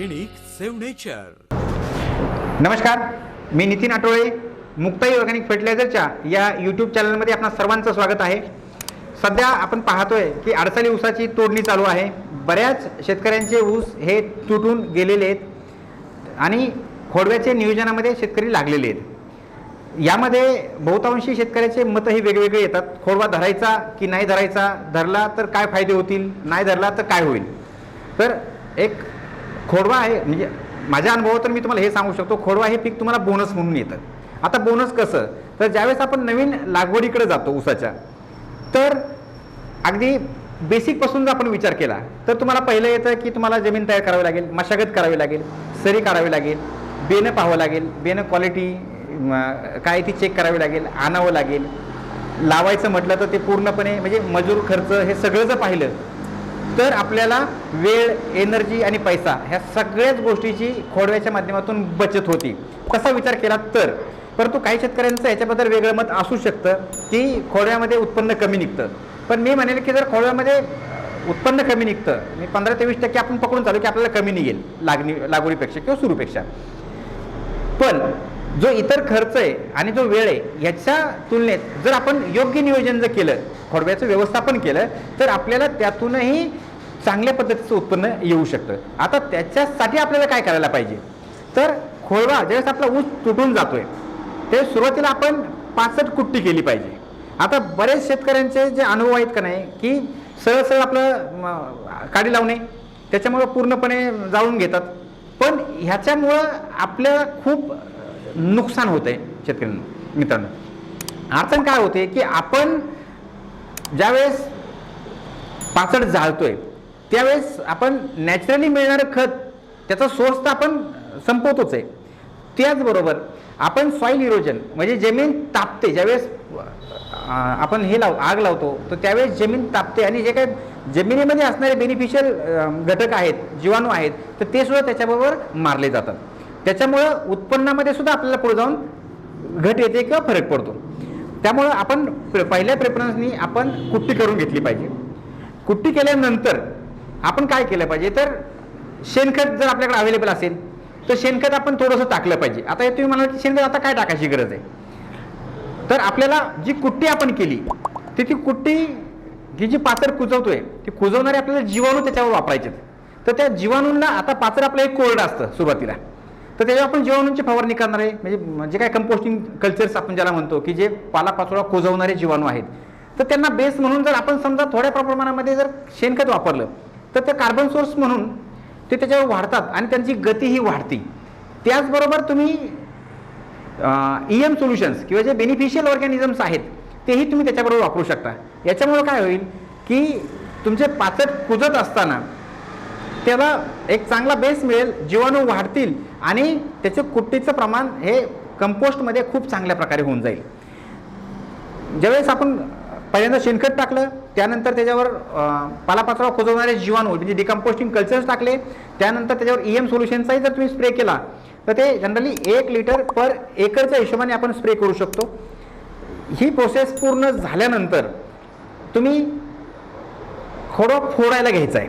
Organic save nature. नमस्कार मी Nitin Athawale Muktai organic फर्टिलायझरच्या या यूट्यूब चॅनलमध्ये आपणा सर्वांचं स्वागत आहे. सध्या आपण पाहतोय की अडचणी ऊसाची तोडणी चालू आहे. बऱ्याच शेतकऱ्यांचे ऊस हे तुटून गेलेले आहेत आणि खोडव्याचे नियोजनामध्ये शेतकरी लागलेले आहेत. यामध्ये बहुतांशी शेतकऱ्याचे मतं हे वेगवेगळे येतात. खोडवा धरायचा की नाही धरायचा धरला तर काय फायदे होतील नाही धरला तर काय होईल? तर एक खोडवा आहे म्हणजे माझ्या अनुभवातून मी तुम्हाला हे सांगू शकतो खोडवा हे पीक तुम्हाला बोनस म्हणून येतं. आता बोनस कसं? तर ज्यावेळेस आपण नवीन लागवडीकडे जातो ऊसाच्या तर अगदी बेसिकपासून जर आपण विचार केला तर तुम्हाला पहिलं येतं की तुम्हाला जमीन तयार करावी लागेल मशागत करावी लागेल सरी काढावी लागेल बेनं पाहावं लागेल बेनं क्वालिटी काय ती चेक करावी लागेल आणावं लागेल. लावायचं म्हटलं तर ते पूर्णपणे म्हणजे मजूर खर्च हे सगळं जर पाहिलं तर आपल्याला वेळ एनर्जी आणि पैसा ह्या सगळ्याच गोष्टीची खोडव्याच्या माध्यमातून बचत होती. तसा विचार केला तर परंतु काही शेतकऱ्यांचं याच्याबद्दल वेगळं मत असू शकतं की खोडव्यामध्ये उत्पन्न कमी निघतं. पण मी म्हणेल की जर खोडव्यामध्ये उत्पन्न कमी निघतं मी पंधरा ते वीस टक्के आपण पकडून चालू की आपल्याला कमी निघेल लागणी लागवडीपेक्षा किंवा सुरूपेक्षा. पण जो इतर खर्च आहे आणि जो वेळ आहे ह्याच्या तुलनेत जर आपण योग्य नियोजन जर केलं खोडव्याचं व्यवस्थापन केलं तर आपल्याला त्यातूनही चांगल्या पद्धतीचं उत्पन्न येऊ शकतं. आता त्याच्यासाठी आपल्याला काय करायला पाहिजे? तर खोडवा ज्यावेळेस आपला ऊस तुटून जातोय ते सुरुवातीला आपण पाचट कुट्टी केली पाहिजे. आता बरेच शेतकऱ्यांचे जे अनुभव आहेत का नाही की सरळ सरळ आपलं काडी लावणे त्याच्यामुळं पूर्णपणे जाळून घेतात. पण ह्याच्यामुळं आपल्याला खूप नुकसान होतंय शेतकऱ्यांना मित्रांनो. अडचण काय होते की आपण ज्यावेळेस पाचड जाळतोय त्यावेळेस आपण नॅचरली मिळणारं खत त्याचा सोर्स तर आपण संपवतोच आहे. त्याचबरोबर आपण सॉईल इरोजन म्हणजे जमीन तापते ज्यावेळेस आपण हे लाव आग लावतो तर त्यावेळेस जमीन तापते आणि जे काही जमिनीमध्ये असणारे बेनिफिशियल घटक आहेत जीवाणू आहेत तर ते सुद्धा त्याच्याबरोबर मारले जातात. त्याच्यामुळं उत्पन्नामध्ये सुद्धा आपल्याला पुढे जाऊन घट येते किंवा फरक पडतो. त्यामुळं आपण प्र- पहिल्या प्रेफरन्सनी आपण कुट्टी करून घेतली पाहिजे. कुट्टी केल्यानंतर आपण काय केलं पाहिजे? तर शेणखत जर आपल्याकडे अवेलेबल असेल तर शेणखत आपण थोडंसं टाकलं पाहिजे. आता हे तुम्ही म्हणाल की शेणखत आता काय टाकायची गरज आहे? तर आपल्याला जी कुट्टी आपण केली ती ती कुट्टी ही जी पाचर कुजवतोय ती कुजवणारे आपल्याला जीवाणू त्याच्यावर वापरायचे तर त्या जीवाणूंना आता पाचर आपलं एक कोरडं असतं सुरुवातीला. तर त्याच्यावर आपण जीवाणूंची फवारणी करणार आहे म्हणजे जे काय कंपोस्टिंग कल्चर्स आपण ज्याला म्हणतो की जे पालापाचोळा कुजवणारे जीवाणू आहेत. तर त्यांना बेस म्हणून जर आपण समजा थोड्या प्रमाणामध्ये जर शेणखत वापरलं तर ते कार्बन सोर्स म्हणून ते त्याच्यावर वाढतात आणि त्यांची गतीही वाढते. त्याचबरोबर तुम्ही ई एम सोल्युशन्स किंवा जे बेनिफिशियल ऑर्गॅनिझम्स आहेत तेही तुम्ही त्याच्याबरोबर वापरू शकता. याच्यामुळं काय होईल की तुमचे पाचट कुजत असताना त्याला एक चांगला बेस मिळेल जीवाणू वाढतील आणि त्याचं कुट्टीचं प्रमाण हे कंपोस्टमध्ये खूप चांगल्या प्रकारे होऊन जाईल. ज्यावेळेस आपण पहिल्यांदा शेणखत टाकलं त्यानंतर त्याच्यावर पालापाचोळा कुजवणारे जीवाणू म्हणजे डिकम्पोस्टिंग कल्चर्स टाकले त्यानंतर त्याच्यावर ई एम सोल्युशनचाही जर तुम्ही स्प्रे केला तर ते जनरली एक लिटर पर एकरच्या हिशोबाने आपण स्प्रे करू शकतो. ही प्रोसेस पूर्ण झाल्यानंतर तुम्ही खोडं फोडायला घ्यायचा आहे.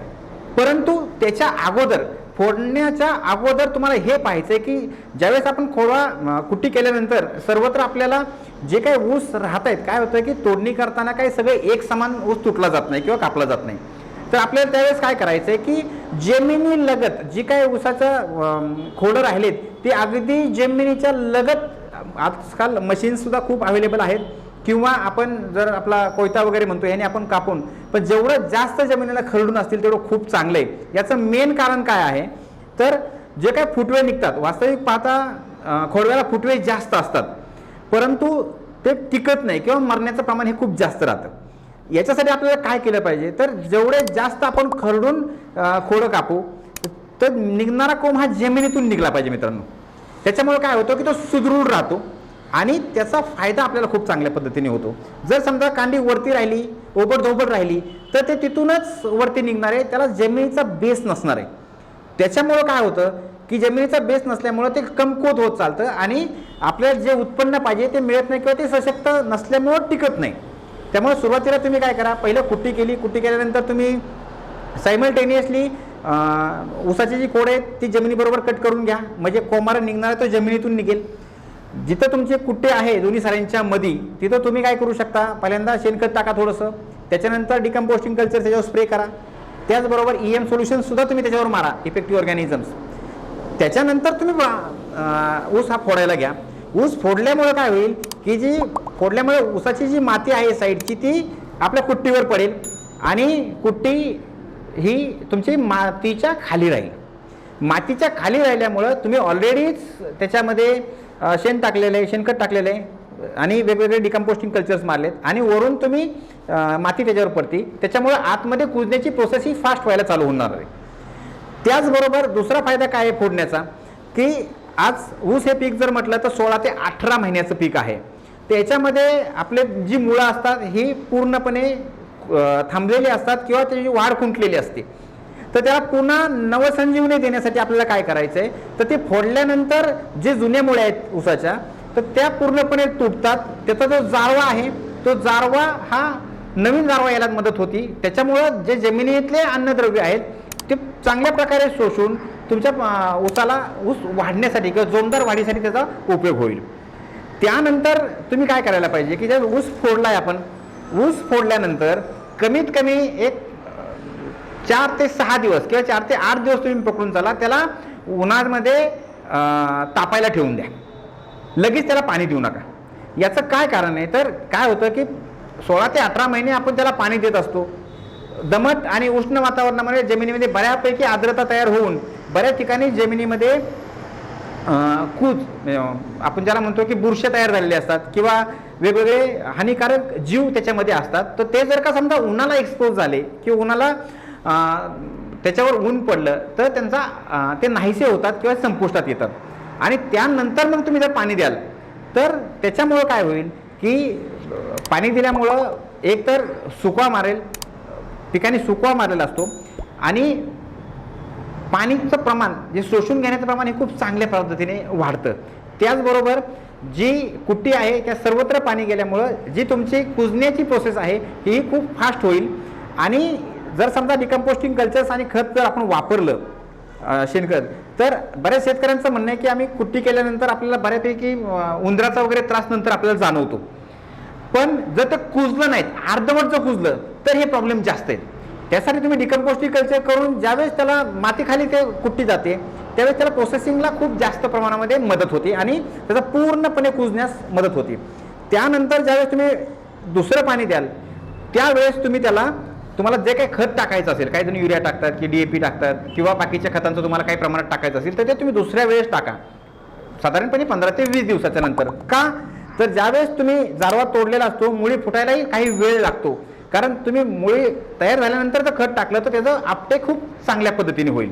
परंतु त्याच्या अगोदर फोडण्याच्या अगोदर तुम्हाला हे पाहायचं आहे की ज्यावेळेस आपण खोडवा कुट्टी केल्यानंतर सर्वत्र आपल्याला जे काही ऊस राहत आहेत काय होतं की तोडणी करताना काही सगळे एक समान ऊस तुटला जात नाही किंवा कापला जात नाही. तर आपल्याला त्यावेळेस काय करायचं आहे की जमिनी लगत जी काही ऊसाचं खोडं राहिलेत ते अगदी जमिनीच्या लगत आजकाल मशीनसुद्धा खूप अवेलेबल आहेत. किंवा आपण जर आपला कोयता वगैरे म्हणतो याने आपण कापून पण जेवढं जास्त जमिनीला खरडून असतील तेवढं खूप चांगलं आहे. याचं मेन कारण काय आहे? तर जे काय फुटवे निघतात वास्तविक पाहता खोडव्याला फुटवे जास्त असतात. परंतु ते टिकत नाही किंवा मरण्याचं प्रमाण हे खूप जास्त राहतं. याच्यासाठी आपल्याला काय केलं पाहिजे? तर जेवढे जास्त आपण खरडून खोडं कापू तर निघणारा कोंब हा जमिनीतून निघला पाहिजे मित्रांनो. त्याच्यामुळे काय होतं की तो सुदृढ राहतो. आणि त्याचा फायदा आपल्याला खूप चांगल्या पद्धतीने होतो. जर समजा कांडी वरती राहिली ओबड झोबड राहिली तर ते तिथूनच वरती निघणार आहे त्याला जमिनीचा बेस नसणार आहे. त्याच्यामुळं काय होतं की जमिनीचा बेस नसल्यामुळं ते कमकुवत होत चालतं आणि आपल्याला जे उत्पन्न पाहिजे ते मिळत नाही किंवा ते सशक्त नसल्यामुळं टिकत नाही. त्यामुळे सुरुवातीला तुम्ही काय करा पहिलं कुट्टी केली कुट्टी केल्यानंतर तुम्ही सायमल्टेनियसली ऊसाची जी कोड आहे ती जमिनीबरोबर कट करून घ्या. म्हणजे कोमारा निघणार तो जमिनीतून निघेल. जिथं तुमचे कुट्टे आहे दोन्ही साऱ्यांच्या मधी तिथं तुम्ही काय करू शकता? पहिल्यांदा शेणखत टाका थोडंसं. त्याच्यानंतर डिकम्पोस्टिंग कल्चर त्याच्यावर स्प्रे करा. त्याचबरोबर ई एम सोल्युशनसुद्धा तुम्ही त्याच्यावर मारा इफेक्टिव्ह ऑर्गॅनिझम्स त्याच्यानंतर तुम्ही ऊस हा फोडायला घ्या. ऊस फोडल्यामुळे काय होईल की जी फोडल्यामुळे ऊसाची जी माती आहे साईडची ती आपल्या कुट्टीवर पडेल आणि कुट्टी ही तुमची मातीच्या खाली राहील. मातीच्या खाली राहिल्यामुळं तुम्ही ऑलरेडीच त्याच्यामध्ये शेण टाकलेलं आहे शेणखत टाकलेलं आहे आणि वेगवेगळे डिकम्पोस्टिंग कल्चर्स मारलेत. आणि वरून तुम्ही माती त्याच्यावर पडते. त्याच्यामुळं आतमध्ये कुजण्याची प्रोसेस ही फास्ट व्हायला चालू होणार आहे. त्याचबरोबर दुसरा फायदा काय आहे फोडण्याचा? की आज ऊस हे पीक जर म्हटलं तर सोळा ते अठरा महिन्याचं पीक आहे. त्याच्यामध्ये आपले जी मुळं असतात ही पूर्णपणे थांबलेली असतात किंवा त्याची वाढ खुंटलेली असते. तर त्याला पुन्हा नवसंजीवनी देण्यासाठी आपल्याला काय करायचं आहे तर ते फोडल्यानंतर जे जुन्या मुळे आहेत ऊसाच्या तर त्या पूर्णपणे तुटतात. त्याचा जो जारवा आहे तो जारवा हा नवीन जारवा यायला मदत होती. त्याच्यामुळं जे जमिनीतले अन्नद्रव्य आहेत ते चांगल्या प्रकारे शोषून तुमच्या ऊसाला ऊस वाढण्यासाठी किंवा जोमदार वाढीसाठी त्याचा उपयोग होईल. त्यानंतर तुम्ही काय करायला पाहिजे की जर ऊस फोडलाय आपण ऊस फोडल्यानंतर कमीत कमी एक चार ते सहा दिवस किंवा चार ते आठ दिवस तुम्ही पकडून चला त्याला उन्हामध्ये तापायला ठेवून द्या. लगेच त्याला पाणी देऊ नका. याचं काय कारण आहे? तर काय होतं की सोळा ते अठरा महिने आपण त्याला पाणी देत असतो. दमट आणि उष्ण वातावरणामुळे जमिनीमध्ये बऱ्यापैकी आर्द्रता तयार होऊन बऱ्याच ठिकाणी जमिनीमध्ये कूज आपण ज्याला म्हणतो की बुरशे तयार झालेले असतात किंवा वेगवेगळे हानिकारक जीव त्याच्यामध्ये असतात. तर ते जर का समजा उन्हाला एक्सपोज झाले किंवा उन्हाला त्याच्यावर ऊन पडलं तर त्यांचा ते नाहीसे होतात किंवा संपुष्टात येतात. आणि त्यानंतर मग तुम्ही जर पाणी द्याल तर त्याच्यामुळं काय होईल की पाणी दिल्यामुळं एकतर सुकवा मारेल पिकाने सुकवा मारलेला असतो. आणि पाणीचं प्रमाण जे शोषून घेण्याचं प्रमाण हे खूप चांगल्या पद्धतीने वाढतं. त्याचबरोबर जी कुट्टी आहे त्या सर्वत्र पाणी गेल्यामुळं जी तुमची कुजण्याची प्रोसेस आहे ही खूप फास्ट होईल. आणि जर समजा डिकम्पोस्टिंग कल्चर्स आणि खत जर आपण वापरलं शेणखत तर बऱ्याच शेतकऱ्यांचं म्हणणं आहे की आम्ही कुट्टी केल्यानंतर आपल्याला बऱ्यापैकी उंदराचा वगैरे त्रास नंतर आपल्याला जाणवतो. पण जर ते कुजलं नाहीत अर्धवट जर कुजलं तर हे प्रॉब्लेम जास्त आहेत. त्यासाठी तुम्ही डिकम्पोस्टिंग कल्चर करून ज्यावेळेस त्याला मातीखाली ते कुट्टी जाते त्यावेळेस त्याला प्रोसेसिंगला खूप जास्त प्रमाणामध्ये मदत होते आणि त्याचा पूर्णपणे कुजण्यास मदत होते. त्यानंतर ज्यावेळेस तुम्ही दुसरं पाणी द्याल त्यावेळेस तुम्ही त्याला तुम्हाला जे काही खत टाकायचं असेल काही जण युरिया टाकतात की डीएपी टाकतात किंवा बाकीच्या खतांचं तुम्हाला काही प्रमाणात टाकायचं असेल तर ते तुम्ही दुसऱ्या वेळेस टाका. साधारणपणे पंधरा ते वीस दिवसाच्या नंतर. का? तर ज्यावेळेस तुम्ही जारवा तोडलेला असतो मुळी फुटायलाही काही वेळ लागतो. कारण तुम्ही मुळी तयार झाल्यानंतर जर खत टाकलं तर त्याचं आपटे खूप चांगल्या पद्धतीने होईल.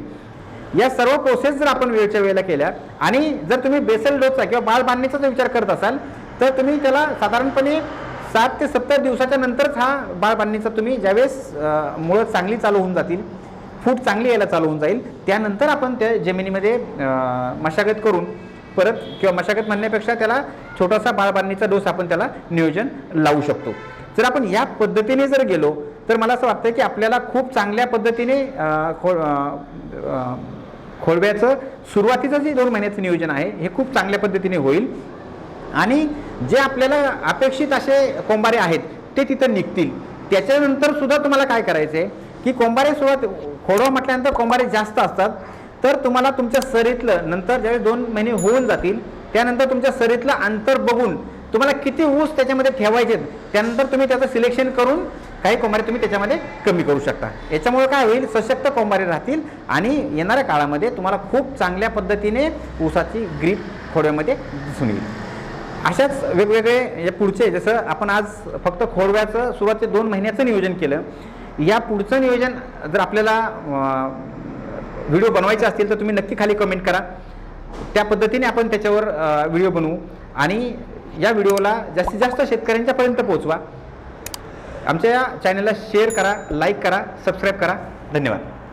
या सर्व प्रोसेस जर आपण वेळच्या वेळेला केल्या आणि जर तुम्ही बेसल डोसचा किंवा बाळ बांधणीचा जर विचार करत असाल तर तुम्ही त्याला साधारणपणे सात ते सत्तर दिवसाच्या नंतरच हा बाळ बांधणीचा तुम्ही ज्यावेळेस मुळं चांगली चालू होऊन जातील फूट चांगली यायला चालू होऊन जाईल त्यानंतर आपण त्या जमिनीमध्ये मशागत करून परत किंवा मशागत म्हणण्यापेक्षा त्याला छोटासा बाळबांधणीचा डोस आपण त्याला नियोजन लावू शकतो. जर आपण या पद्धतीने जर गेलो तर मला असं वाटतं की आपल्याला खूप चांगल्या पद्धतीने खो खोळव्याचं सुरुवातीचं जे दोन महिन्याचं नियोजन आहे हे खूप चांगल्या पद्धतीने होईल. आणि जे आपल्याला अपेक्षित असे कोंबारे आहेत ते तिथं निघतील. त्याच्यानंतर सुद्धा तुम्हाला काय करायचं आहे की कोंबारे सुरुवात खोडवा म्हटल्यानंतर कोंबारे जास्त असतात. तर तुम्हाला तुमच्या सरीतलं नंतर ज्यावेळी दोन महिने होऊन जातील त्यानंतर तुमच्या सरीतलं अंतर बघून तुम्हाला किती ऊस त्याच्यामध्ये ठेवायचे त्यानंतर तुम्ही त्याचं सिलेक्शन करून काही कोंबारे तुम्ही त्याच्यामध्ये कमी करू शकता. याच्यामुळे काय होईल सशक्त कोंबारे राहतील आणि येणाऱ्या काळामध्ये तुम्हाला खूप चांगल्या पद्धतीने ऊसाची ग्रीप खोड्यामध्ये दिसून येईल. अशाच वेगवेगळे या पुढचे जसं आपण आज फक्त खोडव्याचं सुरुवातचे दोन महिन्याचं नियोजन केलं या पुढचं नियोजन जर आपल्याला व्हिडिओ बनवायचे असतील तर तुम्ही नक्की खाली कमेंट करा. त्या पद्धतीने आपण त्याच्यावर व्हिडिओ बनवू. आणि या व्हिडिओला जास्तीत जास्त शेतकऱ्यांच्यापर्यंत पोहोचवा. आमच्या या चॅनलला शेअर करा लाईक करा सबस्क्राईब करा. धन्यवाद.